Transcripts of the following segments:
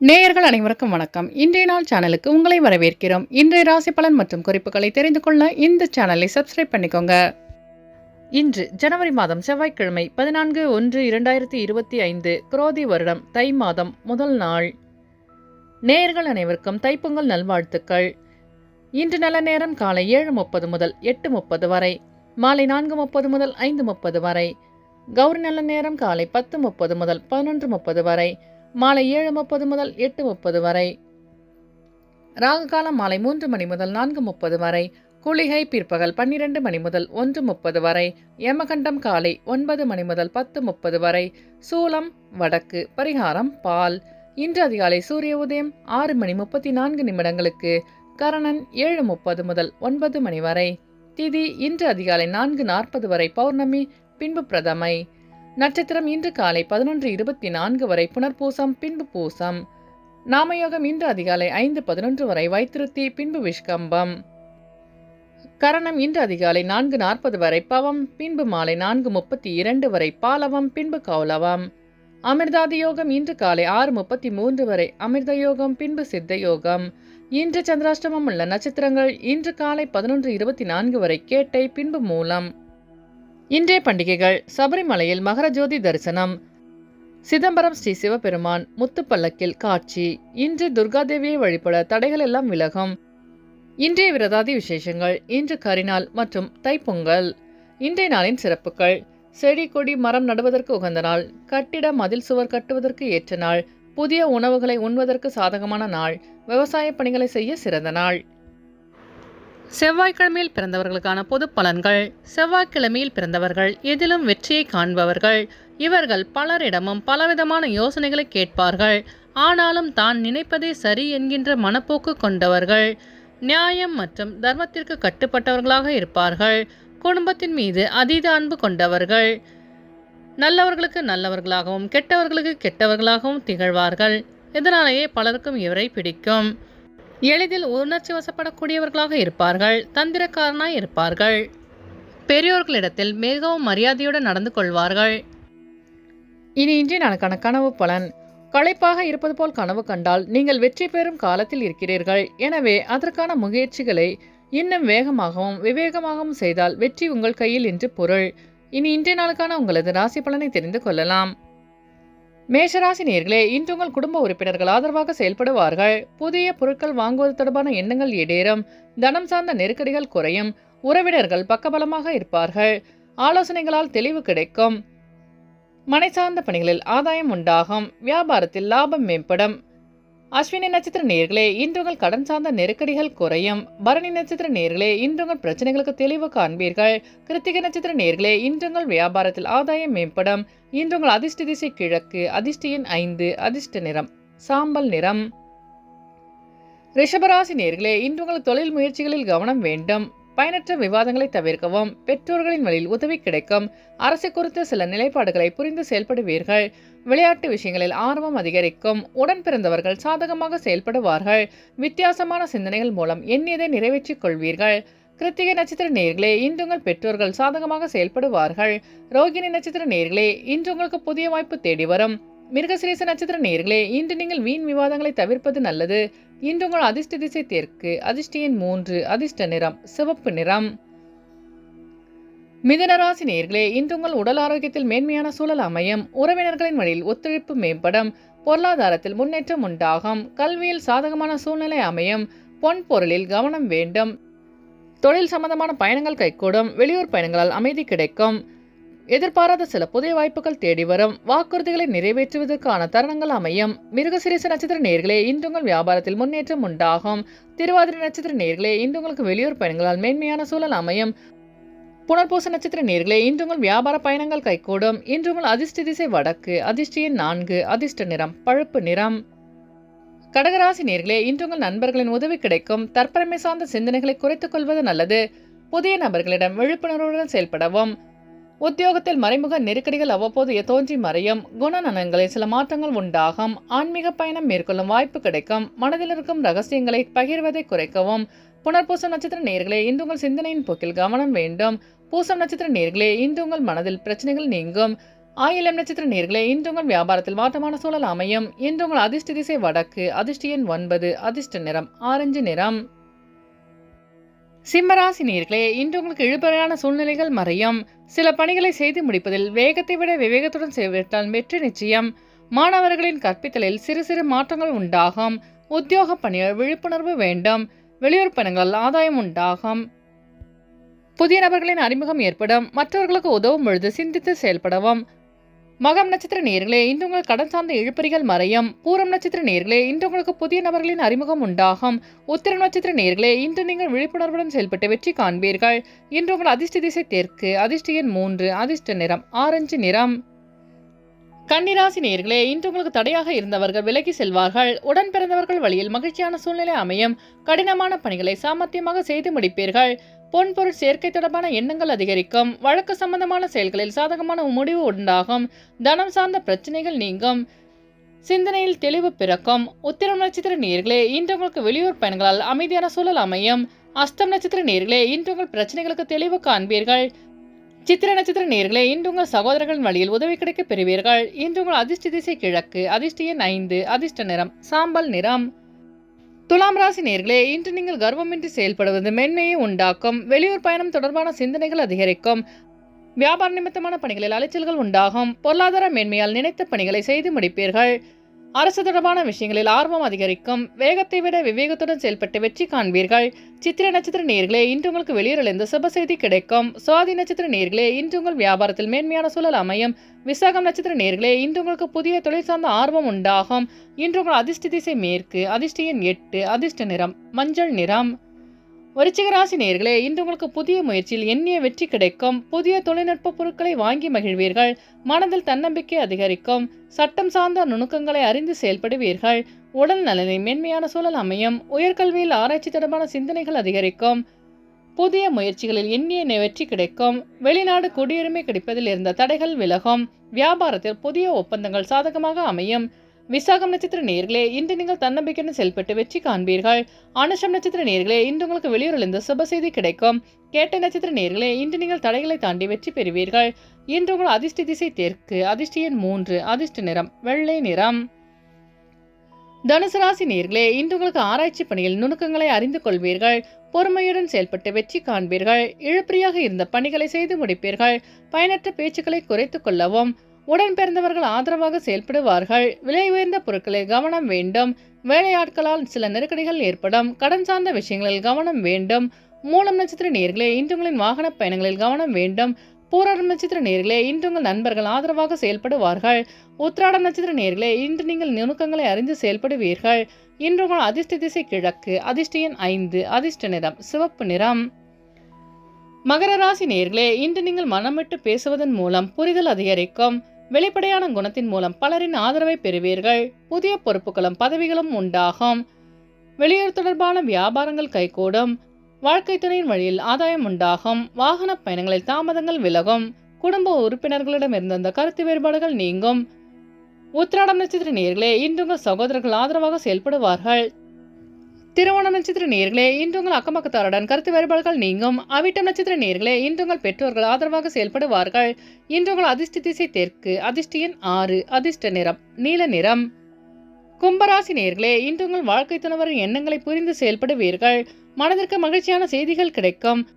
நேயர்கள் அனைவருக்கும் வணக்கம். இன்றைய நாள் சேனலுக்கு உங்களை வரவேற்கிறோம். இன்றைய ராசி பலன் மற்றும் குறிப்புகளை தெரிந்து கொள்ள இந்த சேனலை சப்ஸ்கிரைப் பண்ணிக்கோங்க. இன்று ஜனவரி மாதம் செவ்வாய்க்கிழமை பதினான்கு ஒன்று இரண்டாயிரத்தி இருபத்தி ஐந்து குரோதி வருடம் தை மாதம் முதல் நாள். நேயர்கள் அனைவருக்கும் தைப்பொங்கல் நல்வாழ்த்துக்கள். இன்று நல்ல நேரம் காலை ஏழு முப்பது முதல் எட்டு முப்பது வரை மாலை நான்கு முப்பது முதல் ஐந்து முப்பது வரை கௌரி நல்ல நேரம் காலை பத்து முப்பது முதல் பதினொன்று முப்பது வரை மாலை ஏழு முப்பது முதல் எட்டு முப்பது வரை. ராகு காலம் மாலை மூன்று மணி முதல் நான்கு முப்பது வரை. குளிகை பிற்பகல் பன்னிரண்டு மணி முதல் ஒன்று முப்பது வரை. யமகண்டம் காலை ஒன்பது மணி முதல் பத்து முப்பது வரை. சூலம் வடக்கு பரிகாரம் பால். இன்று அதிகாலை சூரிய உதயம் ஆறு மணி முப்பத்தி நான்கு நிமிடங்களுக்கு. கரணன் ஏழு முப்பது முதல் ஒன்பது மணி வரை. திதி இன்று அதிகாலை நான்கு நாற்பது வரை பௌர்ணமி பின்பு பிரதமை. நட்சத்திரம் இன்று காலை பதினொன்று இருபத்தி நான்கு வரை புனர்பூசம் பின்பு பூசம். நாமயோகம் இன்று அதிகாலை ஐந்து பதினொன்று வரை வைத்திருத்தி பின்பு விஷ்கம்பம். கரணம் இன்று அதிகாலை நான்கு நாற்பது வரை பவம் பின்பு மாலை நான்கு முப்பத்தி இரண்டு வரை பாலவம் பின்பு கௌலவம். அமிர்தாதி யோகம் இன்று காலை ஆறு முப்பத்தி மூன்று வரை அமிர்த யோகம் பின்பு சித்த யோகம். இன்று சந்திராஷ்டமம் உள்ள நட்சத்திரங்கள் இன்று காலை பதினொன்று இருபத்தி நான்கு வரை கேட்டை பின்பு மூலம். இன்றைய பண்டிகைகள் சபரிமலையில் மகரஜோதி தரிசனம். சிதம்பரம் ஸ்ரீ சிவபெருமான் முத்துப்பல்லக்கில் காட்சி. இன்று துர்காதேவியை வழிபட தடைகள் எல்லாம் விலகும். இன்றைய விரதாதி விசேஷங்கள் இன்று கரிநாள் மற்றும் தைப்பொங்கல். இன்றைய நாளின் சிறப்புகள். செடி கொடி மரம் நடுவதற்கு உகந்த நாள். கட்டிட மதில் சுவர் கட்டுவதற்கு ஏற்ற நாள். புதிய உணவுகளை உண்பதற்கு சாதகமான நாள். விவசாய பணிகளை செய்ய சிறந்த நாள். செவ்வாய்க்கிழமையில் பிறந்தவர்களுக்கான பொது பலன்கள் செவ்வாய்க்கிழமையில் பிறந்தவர்கள் எதிலும் வெற்றியை காண்பவர்கள். இவர்கள் பலரிடமும் பலவிதமான யோசனைகளை கேட்பார்கள். ஆனாலும் தான் நினைப்பதே சரி என்கின்ற மனப்போக்கு கொண்டவர்கள் நியாயம் மற்றும் தர்மத்திற்கு கட்டுப்பட்டவர்களாக இருப்பார்கள். குடும்பத்தின் மீது அதீத அன்பு கொண்டவர்கள் நல்லவர்களுக்கு நல்லவர்களாகவும் கெட்டவர்களுக்கு கெட்டவர்களாகவும் திகழ்வார்கள். இதனாலேயே பலருக்கும் இவரை பிடிக்கும். எளிதில் உணர்ச்சி வசப்படக்கூடியவர்களாக இருப்பார்கள் தந்திரக்காரனாய் இருப்பார்கள். பெரியோர்களிடத்தில் மிகவும் மரியாதையுடன் நடந்து கொள்வார்கள். இனி இன்றைய நாளுக்கான கனவு பலன். களைப்பாக இருப்பது போல் கனவு கண்டால் நீங்கள் வெற்றி பெறும் காலத்தில் இருக்கிறீர்கள். எனவே அதற்கான முயற்சிகளை இன்னும் வேகமாகவும் விவேகமாகவும் செய்தால் வெற்றி உங்கள் கையில் என்று பொருள். இனி இன்றைய நாளுக்கான உங்களது ராசி பலனை தெரிந்து கொள்ளலாம். மேஷராசி நேர்களே இன்று உங்கள் குடும்ப உறுப்பினர்கள் ஆதரவாக செயல்படுவார்கள். புதிய பொருட்கள் வாங்குவது தொடர்பான எண்ணங்கள் ஈடேறும் தனம் சார்ந்த நெருக்கடிகள் குறையும். உறவினர்கள் பக்கபலமாக இருப்பார்கள். ஆலோசனைகளால் தெளிவு கிடைக்கும். மனை சார்ந்த பணிகளில் ஆதாயம் உண்டாகும். வியாபாரத்தில் லாபம் மேம்படும். அஸ்வினி நட்சத்திர நேர்களே இன்று உங்கள் கடன் சார்ந்த நெருக்கடிகள் குறையும். பரணி நட்சத்திர நேர்களே இன்று உங்கள் பிரச்சனைகளுக்கு தெளிவு காண்பீர்கள். கிருத்திக நட்சத்திர நேர்களே இன்று உங்கள் வியாபாரத்தில் ஆதாயம் மேம்படும். இன்று உங்கள் அதிர்ஷ்ட திசை கிழக்கு அதிர்ஷ்டியின் ஐந்து அதிர்ஷ்ட நிறம் சாம்பல் நிறம். ரிஷபராசி நேர்களே இன்று உங்கள் தொழில் முயற்சிகளில் கவனம் வேண்டும். பயனற்ற விவாதங்களை தவிர்க்கவும் பெற்றோர்களின் வழியில் உதவி கிடைக்கும். அரசு குறித்த சில நிலைப்பாடுகளை புரிந்து செயல்படுவீர்கள். விளையாட்டு விஷயங்களில் ஆர்வம் அதிகரிக்கும். உடன் பிறந்தவர்கள் சாதகமாக செயல்படுவார்கள். வித்தியாசமான சிந்தனைகள் மூலம் எண்ணியதை நிறைவேற்றிக் கொள்வீர்கள். கிருத்திகை நட்சத்திர நேர்களே இன்று உங்கள் பெற்றோர்கள் சாதகமாக செயல்படுவார்கள். ரோகிணி நட்சத்திர நேர்களே இன்று உங்களுக்கு புதிய வாய்ப்பு தேடி வரும். மிருகசிரேச நட்சத்திர நேர்களே இன்று நீங்கள் வீண் விவாதங்களை தவிர்ப்பது நல்லது. இன்று உங்கள் அதிர்ஷ்ட திசை தெற்கு அதிர்ஷ்ட எண் மூன்று அதிர்ஷ்ட நிறம் சிவப்பு நிறம். மிதனராசி நேர்களே இன்று உங்கள் உடல் ஆரோக்கியத்தில் மேன்மையான சூழல் அமையும். உறவினர்களின் வழியில் ஒத்துழைப்பு மேம்படும். பொருளாதாரத்தில் முன்னேற்றம் உண்டாகும். கல்வியில் சாதகமான சூழ்நிலை அமையும். பொன் பொருளில் கவனம் வேண்டும். தொழில் சம்பந்தமான பயணங்கள் கைகூடும். வெளியூர் பயணங்களால் அமைதி கிடைக்கும். எதிர்பாராத சில புதிய வாய்ப்புகள் தேடி வரும். வாக்குறுதிகளை நிறைவேற்றுவதற்கான தருணங்கள் அமையும். மிருகசிரீச நட்சத்திர நேர்களே இன்று உங்கள் வியாபாரத்தில் முன்னேற்றம் உண்டாகும். திருவாதிரை நட்சத்திர நேர்களே இன்று உங்களுக்கு வெளியூர் பயணங்களால் மேன்மையான சூழல் அமையும். புனர்பூச நட்சத்திர நேர்களே இன்று உங்கள் வியாபார பயணங்கள் கைகூடும். இன்று உங்கள் அதிர்ஷ்ட திசை வடக்கு அதிர்ஷ்டியின் நான்கு அதிர்ஷ்ட நிறம் பழுப்பு நிறம். கடகராசி நேர்களே இன்று உங்கள் நண்பர்களின் உதவி கிடைக்கும். தற்பெருமை சார்ந்த சிந்தனைகளை குறைத்துக் கொள்வது நல்லது. புதிய நபர்களிடம் விழிப்புணர்வுடன் செயல்படவும். உத்தியோகத்தில் மறைமுக நெருக்கடிகள் அவ்வப்போது தோன்றி மறையும். குணநலன்களில் சில மாற்றங்கள் உண்டாகும். ஆன்மீக பயணம் மேற்கொள்ளும் வாய்ப்பு கிடைக்கும். மனதில் இருக்கும் ரகசியங்களை பகிர்வதை குறைக்கவும். புனர்பூச நட்சத்திர நேர்களே இன்று உங்கள் சிந்தனையின் போக்கில் கவனம் வேண்டும். பூசம் நட்சத்திர நேர்களே இன்று உங்கள் மனதில் பிரச்சனைகள் நீங்கும். ஆயிலம் நட்சத்திர நேர்களே இன்று உங்கள் வியாபாரத்தில் மாற்றமான சூழல் அமையும். இன்று உங்கள் அதிர்ஷ்ட திசை வடக்கு அதிர்ஷ்ட எண் ஒன்பது அதிர்ஷ்ட நிறம் ஆரஞ்சு நிறம். சிம்மராசி நேர்களே இன்று உங்களுக்கு இழுபறையான சூழ்நிலைகள் மறையும். சில பணிகளை செய்து முடிப்பதில் வேகத்தை விட விவேகத்துடன் செய்விட்டால் வெற்றி நிச்சயம். மாணவர்களின் கற்பித்தலில் சிறு சிறு மாற்றங்கள் உண்டாகும். உத்தியோக பணிகள் விழிப்புணர்வு வேண்டும். வெளியூர் பணங்கள் ஆதாயம் உண்டாகும். புதிய நபர்களின் அறிமுகம் ஏற்படும். மற்றவர்களுக்கு உதவும் பொழுது சிந்தித்து செயல்படவும். மகம் நட்சத்திர நேர்களே இன்று உங்கள் கடன் சார்ந்த இழுப்பறிகள் மறையும். பூரம் நட்சத்திர நேர்களே இன்று உங்களுக்கு புதிய நபர்களின் அறிமுகம் உண்டாகும். உத்திர நட்சத்திர நேர்களே இன்று நீங்கள் விழிப்புணர்வுடன் செயல்பட்டு வெற்றி காண்பீர்கள். இன்று உங்கள் அதிர்ஷ்ட திசை தெற்கு அதிர்ஷ்ட எண் மூன்று அதிர்ஷ்ட நிறம் ஆரஞ்சு நிறம். கன்னிராசி நேர்களே இன்று உங்களுக்கு தடையாக இருந்தவர்கள் விலகி செல்வார்கள். உடன் பிறந்தவர்கள் வழியில் மகிழ்ச்சியான சூழ்நிலை அமையும். கடினமான பணிகளை சாமர்த்தியமாக செய்து முடிப்பீர்கள். பொன்பொருள் சேர்க்கை தொடர்பான எண்ணங்கள் அதிகரிக்கும். வழக்கு சம்பந்தமான செயல்களில் சாதகமான முடிவு உண்டாகும். தனம் சார்ந்த பிரச்சனைகள் நீங்கும். சிந்தனையில் தெளிவு பிறக்கும். உத்திரம் நட்சத்திர நேர்களே இன்று உங்களுக்கு வெளியூர் பயணங்களால் அமைதியான சூழல் அமையும். அஸ்தம் நட்சத்திர நேர்களே இன்று உங்கள் பிரச்சனைகளுக்கு தெளிவு காண்பீர்கள். சித்திர நட்சத்திர நேர்களே இன்று உங்கள் சகோதரர்களின் வழியில் உதவி கிடைக்க பெறுவீர்கள். இன்று உங்கள் அதிர்ஷ்ட திசை கிழக்கு அதிர்ஷ்ட எண் ஐந்து அதிர்ஷ்ட நிறம் சாம்பல் நிறம். துலாம் ராசி நேர்களே இன்று நீங்கள் கர்வமின்றி செயல்படுவது மென்மையை உண்டாக்கும். வெளியூர் பயணம் தொடர்பான சிந்தனைகள் அதிகரிக்கும். வியாபார நிமித்தமான பணிகளில் அலைச்சல்கள் உண்டாகும். பொருளாதார மேன்மையால் நினைத்த பணிகளை செய்து முடிப்பீர்கள். அரசு தொடர்பான விஷயங்களில் ஆர்வம் அதிகரிக்கும். வேகத்தை விட விவேகத்துடன் செயல்பட்டு வெற்றி காண்பீர்கள். சித்திர நட்சத்திர நேர்களே இன்று உங்களுக்கு வெளியூரிலிருந்து சுப செய்தி கிடைக்கும். சுவாதி நட்சத்திர நேர்களே இன்று உங்கள் வியாபாரத்தில் மேன்மையான சூழல் அமையும். விசாகம் நட்சத்திர நேர்களே இன்று உங்களுக்கு புதிய தொழில் சார்ந்த ஆர்வம் உண்டாகும். இன்று உங்கள் அதிர்ஷ்ட திசை மேற்கு அதிர்ஷ்ட எண் எட்டு அதிர்ஷ்ட நிறம் மஞ்சள் நிறம். வரிச்சிகராசி நேர்களே இன்று உங்களுக்கு புதிய முயற்சியில் எண்ணிய வெற்றி கிடைக்கும். புதிய தொழில்நுட்ப பொருட்களை வாங்கி மகிழ்வீர்கள். மனதில் தன்னம்பிக்கை அதிகரிக்கும். சட்டம் சார்ந்த நுணுக்கங்களை அறிந்து செயல்படுவீர்கள். உடல் நலனை மென்மையான சூழல் அமையும். உயர்கல்வியில் ஆராய்ச்சி தொடர்பான சிந்தனைகள் அதிகரிக்கும். புதிய முயற்சிகளில் எண்ணிய வெற்றி கிடைக்கும். வெளிநாடு குடியுரிமை கிடைப்பதில் இருந்த தடைகள் விலகும். வியாபாரத்தில் புதிய ஒப்பந்தங்கள் சாதகமாக அமையும். விசாகம் நட்சத்திர நேர்களே இன்று நீங்கள் தன்னம்பிக்கையுடன் செயல்பட்டு வெற்றி காண்பீர்கள். அனுஷம் நட்சத்திர நேர்களே இன்று உங்களுக்கு வெளியூரிலிருந்து சுப செய்தி கிடைக்கும். கேட்ட நட்சத்திர நேர்களே இன்று நீங்கள் தடைகளை தாண்டி வெற்றி பெறுவீர்கள். இன்று உங்கள் அதிர்ஷ்ட திசை தெற்கு அதிர்ஷ்ட எண் மூன்று அதிர்ஷ்ட நிறம் வெள்ளை நிறம். தனுசு ராசி நேர்களே இன்று உங்களுக்கு ஆராய்ச்சி பணியில் நுணுக்கங்களை அறிந்து கொள்வீர்கள். பொறுமையுடன் செயல்பட்டு வெற்றி காண்பீர்கள். இழுபறியாக இருந்த பணிகளை செய்து முடிப்பீர்கள். பயனற்ற பேச்சுக்களை குறைத்துக் கொள்ளவும் உடன் பிறந்தவர்கள் ஆதரவாக செயல்படுவார்கள். விலை உயர்ந்த பொருட்களில் கவனம் வேண்டும். வேலையாட்களால் சில நெருக்கடிகள் ஏற்படும். கடன் சார்ந்த விஷயங்களில் கவனம் வேண்டும். மூலம் நட்சத்திர நேர்களே இன்றுங்களின் வாகன பயணங்களில் கவனம் வேண்டும். பூராடம் நட்சத்திர நேர்களே இன்று உங்கள் நண்பர்கள் ஆதரவாக செயல்படுவார்கள். உத்திராடம் நட்சத்திர நேர்களே இன்று நீங்கள் நுணுக்கங்களை அறிந்து செயல்படுவீர்கள். இன்று உங்கள் அதிர்ஷ்ட திசை கிழக்கு அதிர்ஷ்ட எண் ஐந்து அதிர்ஷ்ட நிறம் சிவப்பு நிறம். மகர ராசி நேர்களே இன்று நீங்கள் மனமிட்டு பேசுவதன் மூலம் புரிதல் அதிகரிக்கும். வெளிப்படையான குணத்தின் மூலம் பலரின் ஆதரவை பெறுவீர்கள். புதிய பொறுப்புகளும் பதவிகளும் உண்டாகும். வெளியூர் தொடர்பான வியாபாரங்கள் கைகூடும். வாழ்க்கை துணையின் வழியில் ஆதாயம் உண்டாகும். வாகன பயணங்களில் தாமதங்கள் விலகும். குடும்ப உறுப்பினர்களிடம் இருந்த அந்த கருத்து வேறுபாடுகள் நீங்கும். உத்திராடம் நட்சத்திர நேர்களே இன்று உங்கள் சகோதரர்கள் ஆதரவாக செயல்படுவார்கள். திருவோண நட்சத்திர நேர்களே இன்று உங்கள் அக்கமக்கத்தாருடன் கருத்து வேறுபாடுகள் நீங்கும். அவிட்டம் நட்சத்திர நேர்களே இன்று உங்கள் பெற்றோர்கள் ஆதரவாக செயல்படுவார்கள். இன்று உங்கள் அதிர்ஷ்ட திசை தெற்கு அதிர்ஷ்ட எண் ஆறு அதிர்ஷ்ட நிறம் நீல நிறம். கும்பராசி நேர்களே இன்று உங்கள் வாழ்க்கை துணவரின் எண்ணங்களை புரிந்து செயல்படுவீர்கள். மனதிற்கு மகிழ்ச்சியான செய்திகள் கிடைக்கும்.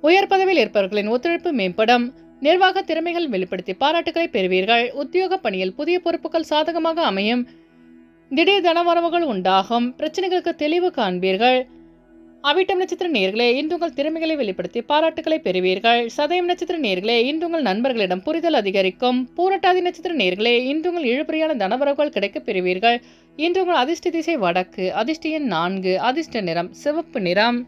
உயர் பதவியில் இருப்பவர்களின் ஒத்துழைப்பு மேம்படும். நிர்வாக திறமைகள் வெளிப்படுத்தி பாராட்டுகளை பெறுவீர்கள். உத்தியோக பணியில் புதிய பொறுப்புகள் சாதகமாக அமையும். திடீர் தனவரவுகள் உண்டாகும். பிரச்சனைகளுக்கு தெளிவு காண்பீர்கள். அவிட்டம் நட்சத்திர நேர்களே இன்று உங்கள் திறமைகளை வெளிப்படுத்தி பாராட்டுகளை பெறுவீர்கள். சதயம் நட்சத்திர நேர்களே இன்று உங்கள் நண்பர்களிடம் புரிதல் அதிகரிக்கும். பூரட்டாதி நட்சத்திர நேர்களே இன்று உங்கள் இழுபறியான தனவரவுகள் கிடைக்கப் பெறுவீர்கள். இன்று உங்கள் அதிர்ஷ்ட திசை வடக்கு அதிர்ஷ்ட எண் நான்கு அதிர்ஷ்ட நிறம் சிவப்பு நிறம்.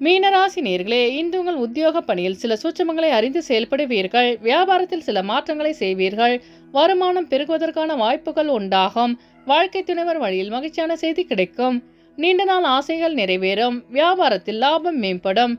மீனராசி நேர்களே இன்று உங்கள் உத்தியோக பணியில் சில சூட்சமங்களை அறிந்து செயல்படுவீர்கள். வியாபாரத்தில் சில மாற்றங்களை செய்வீர்கள். வருமானம் பெருகுவதற்கான வாய்ப்புகள் உண்டாகும். வாழ்க்கை துணைவர் வழியில் மகிழ்ச்சியான செய்தி கிடைக்கும். நீண்ட நாள் ஆசைகள் நிறைவேறும். வியாபாரத்தில் லாபம் மேம்படும்.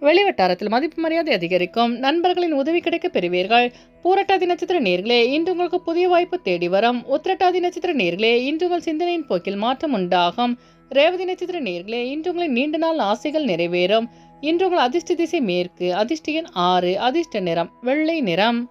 வெளிவட்டாரத்தில் மதிப்பு மரியாதை அதிகரிக்கும். நண்பர்களின் உதவி கிடைக்க பெறுவீர்கள். பூரட்டாதி நட்சத்திர நேர்களே இன்று உங்களுக்கு புதிய வாய்ப்பு தேடி வரும். உத்திரட்டாதி நட்சத்திர நேர்களே இன்று உங்கள் சிந்தனையின் போக்கில் மாற்றம் உண்டாகும். ரேவதி நட்சத்திர நேர்களே இன்று உங்களின் நீண்ட நாள் ஆசைகள் நிறைவேறும். இன்று உங்கள் அதிர்ஷ்ட திசை மேற்கு அதிர்ஷ்ட எண் ஆறு அதிர்ஷ்ட நிறம் வெள்ளை நிறம்.